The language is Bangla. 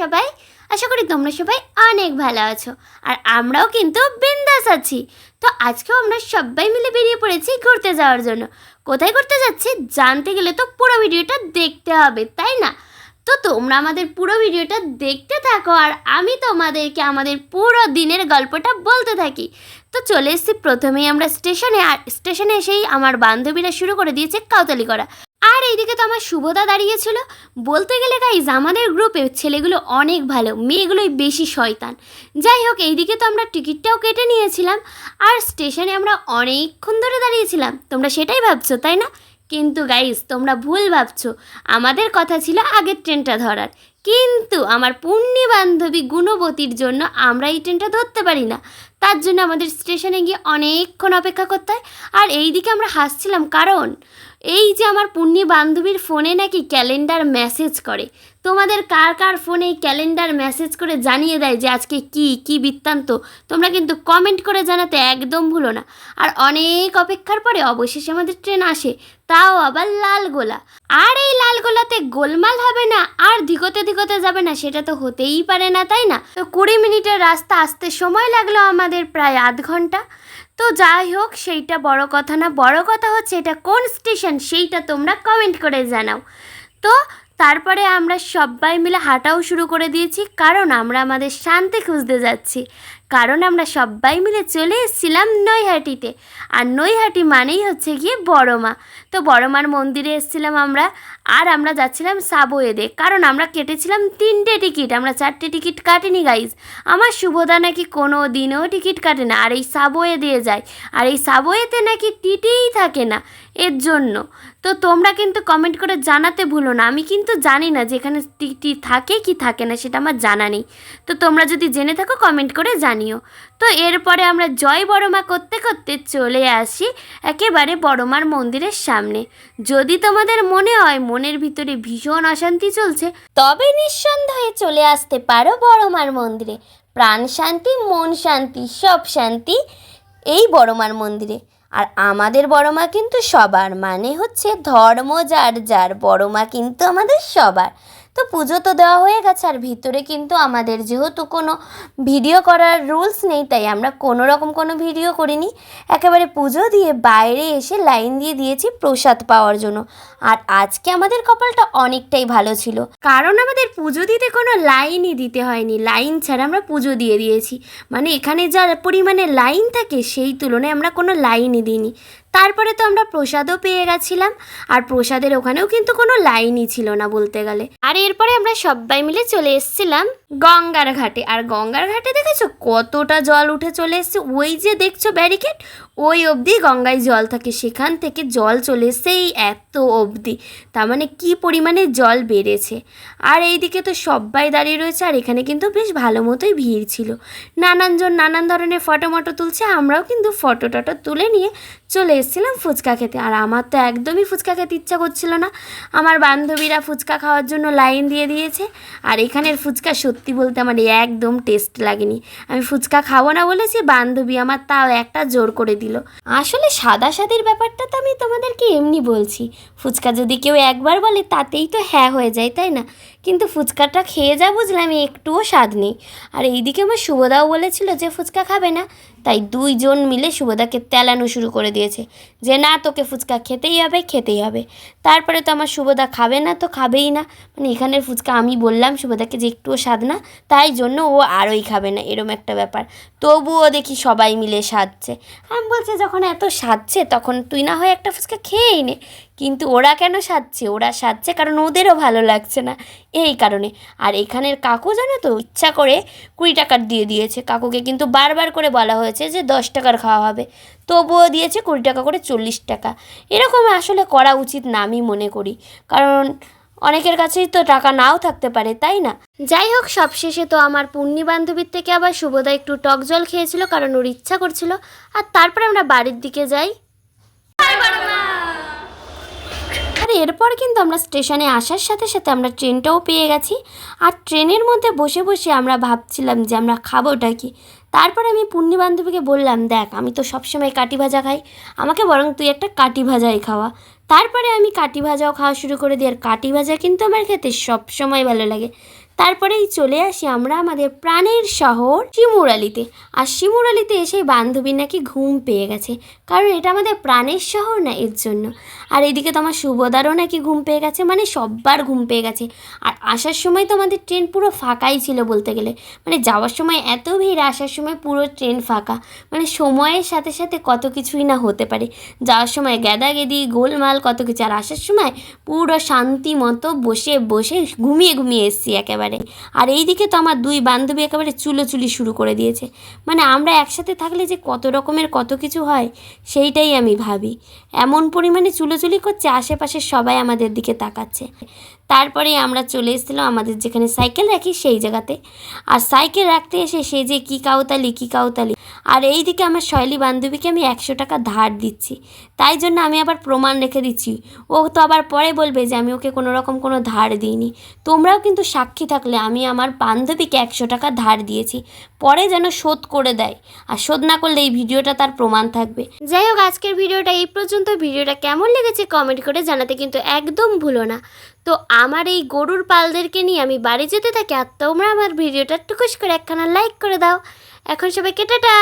সবাই? আশা করি তোমরা সবাই অনেক ভালো আছো। আর আমরাও কিন্তু বিন্দাস আছি। তো আজকেও আমরা সবাই মিলে বেরিয়ে পড়েছি ঘুরতে যাওয়ার জন্য। কোথায় ঘুরতে যাচ্ছি জানতে গেলে তো পুরো ভিডিওটা দেখতে হবে, তাই না? তো তোমরা আমাদের পুরো ভিডিওটা দেখতে থাকো আর আমি তোমাদেরকে আমাদের পুরো দিনের গল্পটা বলতে থাকি। তো চলে এসেছি প্রথমেই আমরা স্টেশনে, আর স্টেশনে এসেই আমার বান্ধবীরা শুরু করে দিয়েছে কাউতালি করা। আর এইদিকে তো আমার শুভদা দাঁড়িয়েছিল বলতে গেলে গাইজ আমাদের গ্রুপে ছেলেগুলো অনেক ভালো, মেয়েগুলোই বেশি শয়তান। যাই হোক, এইদিকে তো আমরা টিকিটটাও কেটে নিয়েছিলাম, আর স্টেশনে আমরা অনেকক্ষণ ধরে দাঁড়িয়েছিলাম। তোমরা সেটাই ভাবছ, তাই না? কিন্তু গাইজ তোমরা ভুল ভাবছ। আমাদের কথা ছিল আগের ট্রেনটা ধরার। কিন্তু আমার পুণ্যি বান্ধবী গুণবতীর জন্য আমরা এই ট্রেনটা ধরতে পারি না। তার জন্য আমাদের স্টেশনে গিয়ে অনেকক্ষণ অপেক্ষা করতে হয়। আর এই দিকে আমরা হাসছিলাম, কারণ এই যে আমার পুণ্যি বান্ধবীর ফোনে নাকি ক্যালেন্ডার মেসেজ করে। তোমাদের কার কার ফোনে ক্যালেন্ডার মেসেজ করে জানিয়ে দেয় যে আজকে কি কি বৃত্তান্ত? তোমরা কিন্তু কমেন্ট করে জানাতে একদম ভুলো না। আর অনেক অপেক্ষার পরে অবশেষে আমাদের ট্রেন আসে, তাও আবার লাল গোলা। আর এই লাল গোলাতে গোলমাল হবে না, আর ধিকোতে ধিকোতে যাবে না, সেটা তো হতেই পারে না, তাই না? তো কুড়ি মিনিটের রাস্তা আসতে সময় লাগল আমাদের প্রায় আধ ঘণ্টা। তো যাই হোক, সেইটা বড় কথা না। বড় কথা হচ্ছে, এটা কোন স্টেশন সেইটা তোমরা কমেন্ট করে জানাও। তো তারপরে আমরা সবাই মিলে হাঁটাও শুরু করে দিয়েছি। কারণ আমরা আমাদের শান্তি খুঁজতে যাচ্ছি। কারণ আমরা সবাই মিলে চলে এসেছিলাম নৈহাটিতে। আর নৈহাটি মানেই হচ্ছে গিয়ে বড় মা তো বড় মার মন্দিরে এসেছিলাম আমরা, আর আমরা যাচ্ছিলাম সাবওয়েতে। কারণ আমরা কেটেছিলাম তিনটে টিকিট, আমরা চারটে টিকিট কাটিনি গাইজ আমার শুভদা নাকি কোনো দিনও টিকিট কাটে না, আর এই সাবওয়ে দিয়ে যায়। আর এই সাবওয়েতে নাকি টিটিই থাকে না। এর জন্য। তো তোমরা কিন্তু কমেন্ট করে জানাতে ভুলো না। আমি কিন্তু জানি না যে এখানে টিটি থাকে, কি থাকে না, সেটা আমার জানা নেই। তো তোমরা যদি জেনে থাকো কমেন্ট করে জানিও। তো এরপরে আমরা জয় বড়মা করতে করতে চলে আসি একেবারে বড়মার মন্দিরের সামনে। যদি তোমাদের মনে হয় মনের ভিতরে ভীষণ অশান্তি চলছে, তবে নিঃসন্দেহে চলে আসতে পারো বড়মার মন্দিরে। প্রাণ শান্তি, মন শান্তি, সব শান্তি এই বড়মার মন্দিরে। আর আমাদের বড় মা কিন্তু সবার মানে হচ্ছে ধর্ম যার যার বড় মা কিন্তু আমাদের সবার। তো পুজো তো দেওয়া হয়ে গেছে, আর ভিতরে কিন্তু আমাদের যেহেতু কোনো ভিডিও করার রুলস নেই, তাই আমরা কোনো রকম কোনো ভিডিও করিনি। একেবারে পুজো দিয়ে বাইরে এসে লাইন দিয়ে দিয়েছি প্রসাদ পাওয়ার জন্য। আর আজকে আমাদের কপালটা অনেকটাই ভালো ছিল। কারণ আমাদের পুজো দিতে কোনো লাইনই দিতে হয়নি। লাইন ছাড়া আমরা পুজো দিয়ে দিয়েছি। মানে এখানে যার পরিমাণে লাইন থাকে, সেই তুলনায় আমরা কোনো লাইনই দিইনি। তারপরে তো আমরা প্রসাদও পেয়ে গেছিলাম, আর প্রসাদের ওখানেও কিন্তু কোনো লাইনই ছিল না বলতে গেলে। আর এরপরে আমরা সবাই মিলে চলে এসেছিলাম গঙ্গার ঘাটে। আর গঙ্গার ঘাটে দেখেছ কতটা জল উঠে চলে এসছে? ওই যে দেখছ ব্যারিকেড ওই অবধি গঙ্গায় জল থাকে, সেখান থেকে জল চলে এই এত অবধি। তার মানে কী পরিমাণে জল বেড়েছে। আর এইদিকে তো সবাই দাঁড়িয়ে রয়েছে, আর এখানে কিন্তু বেশ ভালো মতোই ভিড় ছিল। নানানজন নানান ধরনের ফটো মটো তুলছে, আমরাও কিন্তু ফটো টটো তুলে নিয়ে চলে এসেছিলাম ফুচকা খেতে। আর আমার তো একদমই ফুচকা খেতে ইচ্ছা করছিল না। আমার বান্ধবীরা ফুচকা খাওয়ার জন্য লাইন দিয়ে দিয়েছে, আর এখানের ফুচকা সত্যি বলতে আমার একদম টেস্ট লাগেনি। আমি ফুচকা খাব না বলেছি, বান্ধবী আমার তাও একটা জোর করে দিল। আসলে সাদা সাদির ব্যাপারটা তো আমি তোমাদেরকে এমনি বলছি। ফুচকা যদি কেউ একবার বলে, তাতেই তো হ্যাঁ হয়ে যায়, তাই না? কিন্তু ফুচকাটা খেয়ে যা বুঝলাম একটুও স্বাদ নেই। আর এইদিকে আমার শুভদাও বলেছিল যে ফুচকা খাবে না, তাই দুইজন মিলে শুভদাকে তেলানো শুরু করে দিয়েছে যে, না, তোকে ফুচকা খেতেই হবে খেতেই হবে। তারপরে তো আমার শুভদা খাবে না, তো খাবেই না। মানে এখানের ফুচকা আমি বললাম শুভদাকে যে একটুও স্বাদ না, তাই জন্য ও আরই খাবে না, এরম একটা ব্যাপার। তবুও দেখি সবাই মিলে সাজছে। আমি বলছে, যখন এত সাজছে, তখন তুই না হয় একটা ফুচকা খেয়েই নে। কিন্তু ওরা কেন সাজছে? ওরা সাজছে কারণ ওদেরও ভালো লাগছে না। এই কারণে। আর এখানের কাকু জানো তো, ইচ্ছা করে কুড়ি টাকার দিয়ে দিয়েছে। কাকুকে কিন্তু বারবার করে বলা হয়েছে যে দশ টাকার খাওয়া হবে। তবুও দিয়েছে কুড়ি টাকা করে চল্লিশ টাকা। এরকম আসলে করা উচিত না আমি মনে করি। কারণ অনেকের কাছেই তো টাকা নাও থাকতে পারে, তাই না? যাই হোক, সবশেষে তো আমার পুণ্যি বান্ধবীর থেকে আবার শুভদা একটু টক জল খেয়েছিল, কারণ ওর ইচ্ছা করছিল। আর তারপরে আমরা বাড়ির দিকে যাই। এরপর কিন্তু আমরা স্টেশনে আসার সাথে সাথে আমরা ট্রেনটাও পেয়ে গেছি। আর ট্রেনের মধ্যে বসে বসে আমরা ভাবছিলাম যে আমরা খাবোটা কি? তারপর আমি পূর্ণি বান্ধবীকে বললাম, দেখ, আমি তো সবসময় কাটি ভাজা খাই। আমাকে বরং তুই একটা কাটি ভাজাই খাওয়া। তারপরে আমি কাটি ভাজাও খাওয়া শুরু করে দিই। আর কাটি ভাজা কিন্তু আমার খেতে সবসময় ভালো লাগে। তারপরেই চলে আসি আমরা আমাদের প্রাণের শহর শিমুরালিতে আর শিমুরালিতে এসে বান্ধবী নাকি ঘুম পেয়ে গেছে। কারণ এটা আমাদের প্রাণের শহর না, এর জন্য। আর এদিকে তো আমার শুভদারও নাকি ঘুম পেয়ে গেছে মানে সব্বার ঘুম পেয়ে গেছে। আর আসার সময় তো আমাদের ট্রেন পুরো ফাঁকাই ছিল বলতে গেলে। মানে যাওয়ার সময় এত ভিড়, আসার সময় পুরো ট্রেন ফাঁকা। মানে সময়ের সাথে সাথে কত কিছুই না হতে পারে। যাওয়ার সময় গ্যাদাগেদি গোলমাল কত কিছু। আর আসার সময় পুরো শান্তি মতো বসে বসে ঘুমিয়ে ঘুমিয়ে এসছি একেবারে। আর এই দিকে তো আমার দুই বান্ধবী একেবারে চুলোচুলি শুরু করে দিয়েছে। মানে আমরা একসাথে থাকলে যে কত রকমের কত কিছু হয়, সেইটাই আমি ভাবি। এমন পরিমাণে চুলোচুলি করছে আশেপাশের সবাই আমাদের দিকে তাকাচ্ছে। তারপরে আমরা চলে এসেছিলাম আমাদের যেখানে সাইকেল রাখি, সেই জায়গাতে। আর সাইকেল রাখতে এসে সে যে কী কাউতালি কী কাউতালি আর এই দিকে আমার শৈলী বান্ধবীকে আমি একশো টাকা ধার দিচ্ছি। তাই জন্য আমি আবার প্রমাণ রেখে দিচ্ছি। ও তো আবার পরে বলবে যে আমি ওকে কোনো রকম কোনো ধার দিইনি। তোমরাও কিন্তু সাক্ষী থাকলে আমি আমার বান্ধবীকে একশো টাকা ধার দিয়েছি। পরে যেন শোধ করে দেয়। আর শোধ না করলে এই ভিডিওটা তার প্রমাণ থাকবে। যাই হোক, আজকের ভিডিওটা এই পর্যন্ত। ভিডিওটা কেমন লেগেছে কমেন্ট করে জানাতে কিন্তু একদম ভুলো না। তো আমার এই গরুর পালদেরকে নিয়ে আমি বাড়ি যেতে থাকি আর তোমরা আমার ভিডিওটা টুকুস করে একখানা লাইক করে দাও। এখন সবাই কেটাটা